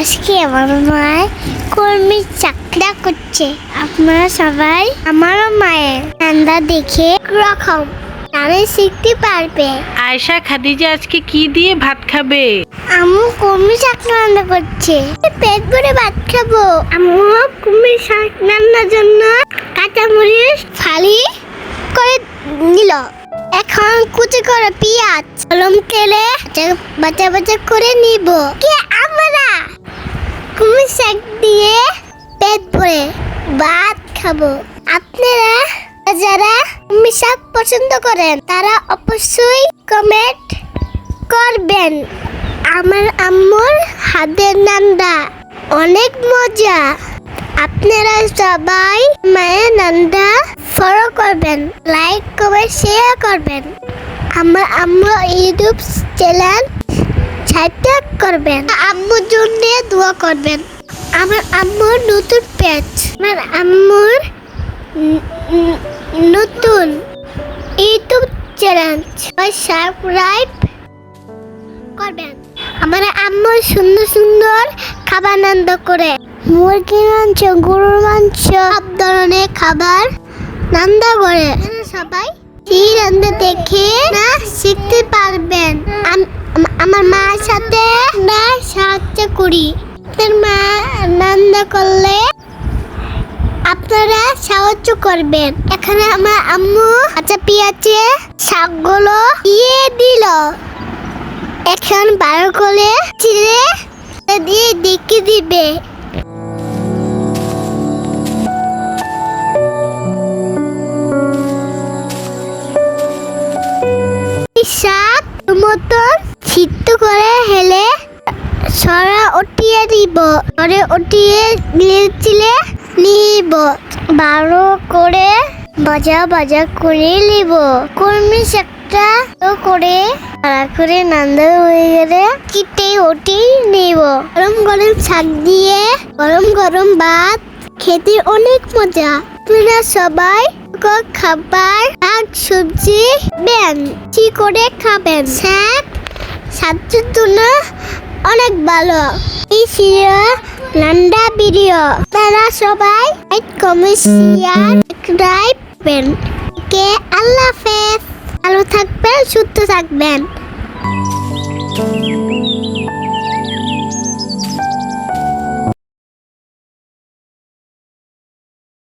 আজকে আমার মায়ের কর্মী চাকরা করছে। আপনারা সবাই আমারও মায়ের রান্না দেখে রকম আমি শিখতে পারবে। আয়শা খাদিজা আজকে কি দিয়ে ভাত খাবে? আম্মু কর্মী শাক রান্না করছে। পেট ভরে ভাত খাব। আম্মু কর্মী শাক রান্নার জন্য কাঁচামরিচ ফালি করে নিল। এখন কুচি করে পেঁয়াজ গরম তেলে বাচ্চা বাচ্চা করে নিব। কে কুমির শাক দিয়ে পেট ভরে ভাত খাব। আপনারা যারা কুমির শাক পছন্দ করেন, তারা অবশ্যই কমেন্ট করবেন। আমার আম্মুর হাতের নান্দা অনেক মজা। আপনারা সবাই মায়ের নান্দা ফলো করবেন লাইক কমেন্ট শেয়ার করবেন। আমার আম্মু ইউটিউব চ্যানেল সাবস্ক্রাইব করবেন। আম্মুর জন্য দোয়া করবেন। আমার আম্মুর নতুন পেজ আমার আম্মুর নতুন ইউটিউব চ্যানেল সাবস্ক্রাইব করবেন। আমার আম্মু সুন্দর সুন্দর খাবার আনন্দ করে। মুরগির মাংস, গরুর মাংস, সব ধরনের খাবার রান্না করে। সবাই এই রান্না দেখে না শিখতে পারবেন আম- আম- আমার মার সাথে না সাহায্য করি আপনার মা রান্না করলে আপনারা সাহায্য করবেন। এখানে আমার আম্মু আচ্ছা পেঁয়াজে শাকগুলো দিয়ে দিল। এখন বার করে চিড়ে দিয়ে দেখে দিবে। শাক দিব সরে উঠিয়ে নিয়েছিলে নিব। বারো করে ভাজা ভাজা করে নিব। কর্মী শাকটা করে ভাড়া করে নান্দা হয়ে গেলে কিটে ওটি নিব। গরম গরম শাক দিয়ে গরম গরম ভাত খেতে অনেক মজা। আপনারা সবাই খাবার, শাক, সবজি বেন কি করে খাবেন? শাক স্বাস্থ্যের জন্য অনেক ভালো। সিরিয়া আপনারা ভিডিও তারা সবাই লাইক কমেন্ট শেয়ার সাবস্ক্রাইব কে আল্লাহ ভালো থাকবেন সুস্থ থাকবেন